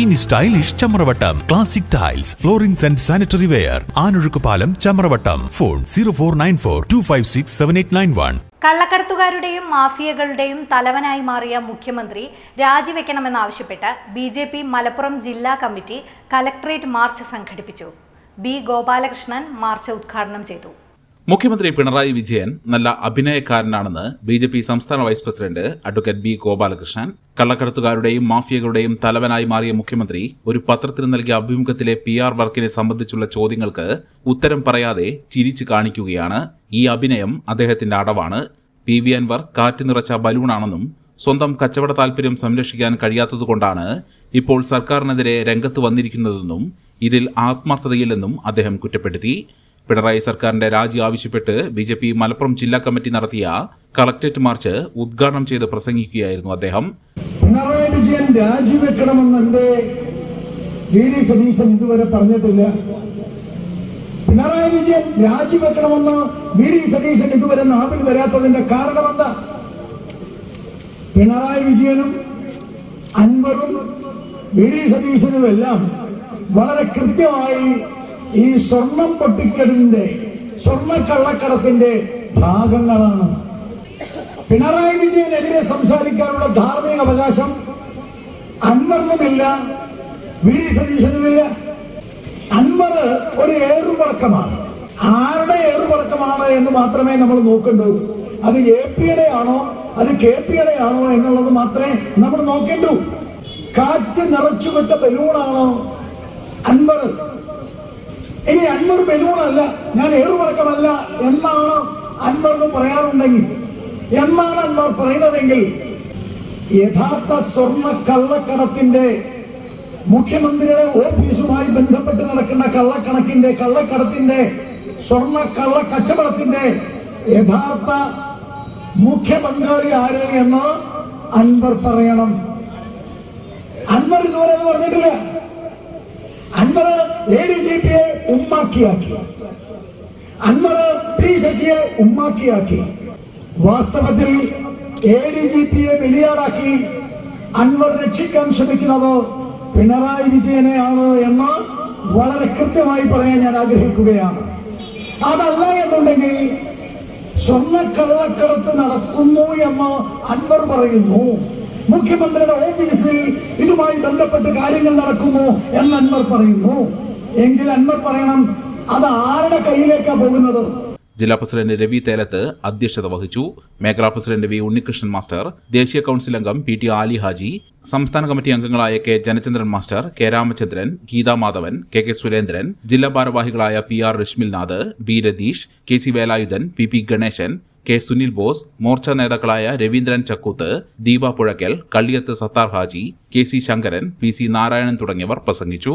ഇനി stylish Chamravattam. Classic tiles floorings and sanitary ware Anozhukkupalam Chamravattam. Phone zero four nine four two five six seven eight nine one കള്ളക്കടത്തുകാരുടെയും മാഫിയകളുടെയും തലവനായി മാറിയ മുഖ്യമന്ത്രി രാജിവെക്കണമെന്നാവശ്യപ്പെട്ട് B J P Malappuram ജില്ലാ committee collectorate march സംഘടിപ്പിച്ചു. B Gopalakrishnan march ഉദ്ഘാടനം ചെയ്തു. മുഖ്യമന്ത്രി പിണറായി വിജയൻ നല്ല അഭിനയക്കാരനാണെന്ന് ബി ജെ പി സംസ്ഥാന vice president advocate B Gopalakrishnan കള്ളക്കടത്തുകാരുടെയും മാഫിയകളുടെയും തലവനായി മാറിയ മുഖ്യമന്ത്രി ഒരു പത്രത്തിന് നൽകിയ അഭിമുഖത്തിലെ പി ആർ വർക്കിനെ സംബന്ധിച്ചുള്ള ചോദ്യങ്ങൾക്ക് ഉത്തരം പറയാതെ ചിരിച്ചു കാണിക്കുകയാണ് ഈ അഭിനയം അദ്ദേഹത്തിന്റെ അടവാണ്. പി വി അൻവർ കാറ്റ് നിറച്ച ബലൂണാണെന്നും സ്വന്തം കച്ചവട താൽപര്യം സംരക്ഷിക്കാൻ കഴിയാത്തതുകൊണ്ടാണ് ഇപ്പോൾ സർക്കാരിനെതിരെ രംഗത്ത് വന്നിരിക്കുന്നതെന്നും ഇതിൽ ആത്മാർത്ഥതയില്ലെന്നും അദ്ദേഹം കുറ്റപ്പെടുത്തി. പിണറായി സർക്കാരിന്റെ രാജി ആവശ്യപ്പെട്ട് ബി ജെ പി മലപ്പുറം ജില്ലാ കമ്മിറ്റി നടത്തിയ കളക്ടറേറ്റ് മാർച്ച് ഉദ്ഘാടനം ചെയ്ത് പ്രസംഗിക്കുകയായിരുന്നു അദ്ദേഹം. പിണറായി വിജയൻ രാജിവെക്കണമെന്ന് വി ഡി സതീശൻ ഇതുവരെ പറഞ്ഞിട്ടില്ല. പിണറായി വിജയൻ രാജിവെക്കണമെന്ന് വി ഡി സതീശൻ ഇതുവരെ നാവിൽ വരാത്തതിന്റെ കാരണം എന്താ? പിണറായി വിജയനും അൻവറും വി ഡി സതീശനും എല്ലാം വളരെ കൃത്യമായി ഈ സ്വർണം പൊട്ടിക്കലിന്റെ സ്വർണ കള്ളക്കടത്തിന്റെ ഭാഗങ്ങളാണ്. പിണറായി വിജയനെതിരെ സംസാരിക്കാനുള്ള ധാർമ്മിക അവകാശം അൻവറിനുമില്ല വി. ഡി. സതീശനുമില്ല. അൻവർ ഒരു ഏറുപടക്കമാണ്. ആരുടെ ഏറുപടക്കമാണ് എന്ന് മാത്രമേ നമ്മൾ നോക്കണ്ടൂ. അത് എ പിയുടെ ആണോ അത് കെ പിയുടെ ആണോ എന്നുള്ളത് മാത്രമേ നമ്മൾ നോക്കേണ്ടൂ. കാറ്റ് നിറച്ചുവിട്ട ബലൂണാണോ ഇനി അൻവർ ബലൂണല്ല ഞാൻ ഏറുപടക്കമല്ല എന്നാണ് അൻവറിന് പറയാറുണ്ടെങ്കിൽ. എന്നാണ് അൻവർ പറയുന്നതെങ്കിൽ യഥാർത്ഥ സ്വർണ കള്ളക്കടത്തിന്റെ മുഖ്യമന്ത്രിയുടെ ഓഫീസുമായി ബന്ധപ്പെട്ട് നടക്കുന്ന കള്ളക്കണക്കിന്റെ കള്ളക്കടത്തിന്റെ സ്വർണ കള്ള കച്ചവടത്തിന്റെ യഥാർത്ഥ മുഖ്യ പങ്കാളി ആര് എന്ന് അൻവർ പറയണം. അൻവർ ഇതുവരെ പറഞ്ഞിട്ടില്ല. അൻവർ എ ഡി ജി പിയെ ഉമ്മാക്കിയാക്കി. അൻവർ പി ശശിയെ ഉമ്മാക്കിയാക്കി. വാസ്തവത്തിൽ എ ഡി ജി പിയെ ബലിയാടാക്കി അൻവർ രക്ഷിക്കാൻ ശ്രമിക്കുന്നത് പിണറായി വിജയനെയാണ് എന്ന് വളരെ കൃത്യമായി പറയാൻ ഞാൻ ആഗ്രഹിക്കുകയാണ്. അതല്ല എന്നുണ്ടെങ്കിൽ സ്വർണ കള്ളക്കടത്ത് നടക്കുന്നു എന്ന് അൻവർ പറയുന്നു. മുഖ്യമന്ത്രിയുടെ ഓഫീസിൽ ഇതുമായി ബന്ധപ്പെട്ട് കാര്യങ്ങൾ നടക്കുന്നു എന്ന് അൻവർ പറയുന്നു. എങ്കിൽ അന്മ പറയണം അത് ആരുടെ കയ്യിലേക്കാ പോകുന്നത്? ജില്ലാ പ്രസിഡന്റ് രവി തേലത്ത് അധ്യക്ഷത വഹിച്ചു. മേഖലാ പ്രസിഡന്റ് വി ഉണ്ണികൃഷ്ണൻ മാസ്റ്റർ ദേശീയ കൌൺസിൽ അംഗം പി ടി ആലി ഹാജി സംസ്ഥാന കമ്മിറ്റി അംഗങ്ങളായ K Janachandran master K Ramachandran Geetha Madhavan K K Surendran ജില്ലാ ഭാരവാഹികളായ P R Rashmilnath B Ratheesh K C Velayudhan P P Ganesan K Sunil Bose Morcha നേതാക്കളായ Raveendran Chakkuth Deepa Puzhakkal Kalliyath Sathar Haji K C Sankaran P C Narayanan തുടങ്ങിയവർ പ്രസംഗിച്ചു.